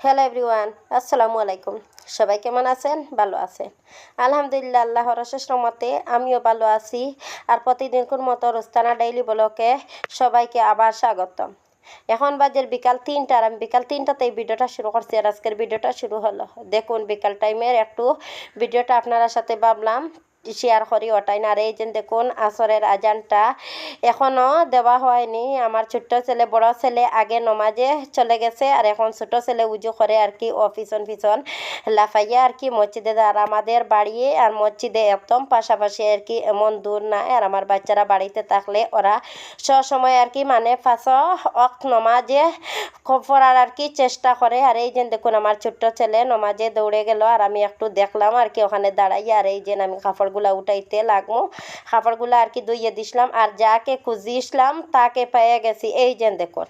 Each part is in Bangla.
হ্যালো এভরিওয়ান আসসালামু আলাইকুম সবাই কেমন আছেন? ভালো আছেন। আলহামদুলিল্লাহ, আল্লাহর অশেষ রহমতে আমিও ভালো আছি। আর প্রতিদিনকুর মতো রোস্তানা ডেইলি ব্লকে সবাইকে আবার স্বাগতম। এখন বাজের বিকাল তিনটা আমি বিকাল তিনটাতে এই ভিডিওটা শুরু করছি। আর আজকের ভিডিওটা শুরু হলো। দেখুন, বিকাল টাইমের একটু ভিডিওটা আপনারা সাথে ভাবলাম। শেয়ার করি ওটাই না আর এই যে দেখুন আসরের আজানটা এখনও দেওয়া হয়নি। আমার ছোট্ট ছেলে, বড় ছেলে আগে নমাজে চলে গেছে আর এখন ছোট ছেলে উজু করে আর কি অফিসন ফিসন লাফাইয়া আর কি মসজিদে আর আমাদের বাড়ি আর মসজিদে একদম পাশাপাশি আর কি এমন দূর না আর আমার বাচ্চারা বাড়িতে থাকলে ওরা সবসময় আর কি মানে ফাঁস অক নমাজে পড়ার আর কি চেষ্টা করে আর এই যে দেখুন আমার ছোট্ট ছেলে নমাজে দৌড়ে গেল আর আমি একটু দেখলাম আর কি ওখানে দাঁড়াই আর এই যে আমি কাপড়গুলা উঠাইতে লাগবো কাপড়গুলা আর কি ধুইয়ে দিছিলাম আর যাকে খুঁজিছিলাম তাকে পেয়ে গেছি। এই যে দেখুন,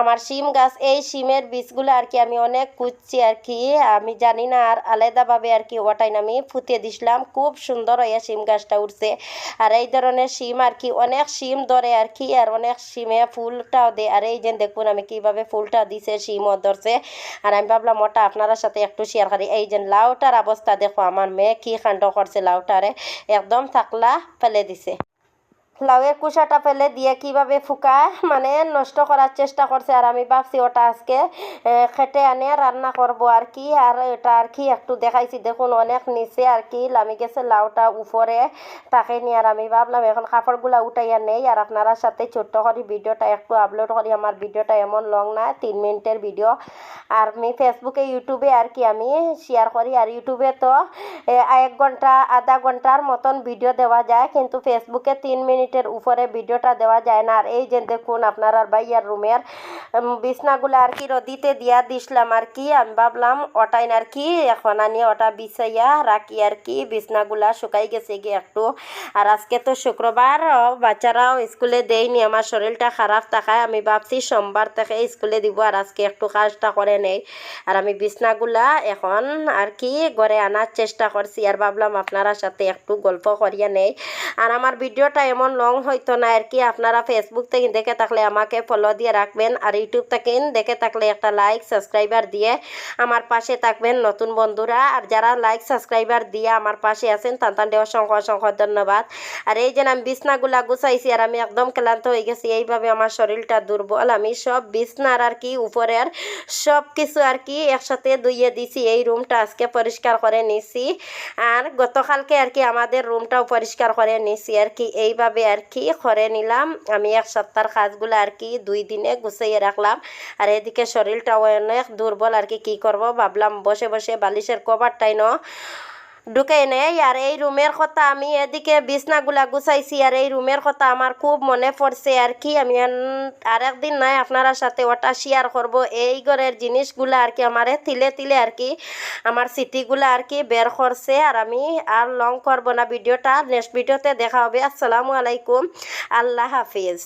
আমার শিম গাছ, এই শিমের বীজগুলো আর কি আমি অনেক খুঁজছি আর কি। আমি জানি না আর আলাদাভাবে আর কি ওটাই আমি ফুটিয়ে দিছিলাম। খুব সুন্দর হয়ে শিম গাছটা উঠছে। আর এই ধরনের শিম আর কি, অনেক শিম ধরে আর কি, আর অনেক শিমে ফুলটাও দেয় আর এই যে দেখুন আমি কীভাবে ফুলটা দিছে, শিমও ধরছে। আর আমি ভাবলাম ওটা আপনার সাথে একটু শেয়ার করি। এই যে লাউটার অবস্থা, দেখো আমার মেয়ে কি কাণ্ড করছে লাউটারে। একদম থাকলা ফেলে দিছে। লাউয়ের কুসাটা ফেলে দিয়ে কীভাবে ফুকায় মানে নষ্ট করার চেষ্টা করছে আর আমি ভাবছি ওটা আজকে খেটে আনে রান্না করব আর কি আর এটা আর কি, একটু দেখাইছি। দেখুন অনেক নিচে আর কি, লামি গেছে লাউটা উপরে তাকে নিয়ে। আর আমি ভাবলাম, এখন কাপড়গুলো উঠাইয়া নেই আর আপনারা সাথে ছোট্ট করি ভিডিওটা একটু আপলোড করি আমার ভিডিওটা এমন লং না, তিন মিনিটের ভিডিও। আর আমি ফেসবুকে ইউটিউবে আর কি, আমি শেয়ার করি। আর ইউটিউবে তো এক ঘণ্টা আধা ঘণ্টার মতন ভিডিও দেওয়া যায়। কিন্তু ফেসবুকে তিন মিনিট মিনিটের উপরে ভিডিওটা দেওয়া যায় না। আর এই যে দেখুন, আপনার আর ভাইয়ার রুমের বিছনাগুলো আর কি রদিতে দিয়া দিছিলাম আর কি। আমি ভাবলাম ওটাই আর কি, এখন আনি ওটা বিছাইয়া রাখি আর কি। বিছনাগুলা শুকাই গেছে গিয়ে একটু। আর আজকে তো শুক্রবার বাচ্চারাও স্কুলে দেয়নি, আমার শরীরটা খারাপ থাকায় আমি ভাবছি সোমবার থেকে স্কুলে দিব আর আজকে একটু কাজটা করে নেই। আর আমি বিছনাগুলা এখন আর কি ঘরে আনার চেষ্টা করছি। আর ভাবলাম আপনারা সাথে একটু গল্প করিয়া নেই। আর আমার ভিডিওটা এমন লং হইতো না আর কি, আপনারা ফেসবুক থেকে দেখে থাকলে আমাকে ফলো দিয়ে রাখবেন আর ইউটিউব থেকে দেখে থাকলে একটা লাইক সাবস্ক্রাইবার দিয়ে আমার পাশে থাকবেন নতুন বন্ধুরা। আর যারা লাইক সাবস্ক্রাইবার দিয়ে আমার পাশে আছেন তান্তানটে অসংখ্য অসংখ্য ধন্যবাদ। আর এই যে আমি বিছনাগুলা গুছাইছি আর আমি একদম ক্লান্ত হয়ে গেছি, এইভাবে আমার শরীরটা দুর্বল। আমি সব বিছনার আর কি উপরের সব কিছু আর কি একসাথে ধুইয়ে দিছি, এই রুমটা আজকে পরিষ্কার করে নিছি। আর গতকালকে আর কি আমাদের রুমটাও পরিষ্কার করে নিছি আর কি। এইভাবে আর কি করে নিলাম। আমি এক সপ্তাহের কাজগুলো আর কি দুই দিনে গুছিয়ে রাখলাম। আর এদিকে শরীরটাও অনেক দুর্বল আর কি। কী করব? ভাবলাম বসে বসে বালিশের কভারটাই ন। ঢুকে নেই আর এই রুমের কথা আমি এদিকে বিছনাগুলা গুছাইছি, আর এই রুমের কথা আমার খুব মনে পড়ছে, আর কি আমি আর একদিন নয় আপনারা সাথে ওটা শেয়ার করব, এই ঘরের জিনিসগুলো আর কি আমার তিলে তিলে আর কি আমার স্মৃতিগুলো আর কি বের করছে, আর আমি আর লং করব না, ভিডিওটা নেক্সট ভিডিওতে দেখা হবে, আসসালামু আলাইকুম, আল্লাহ হাফিজ।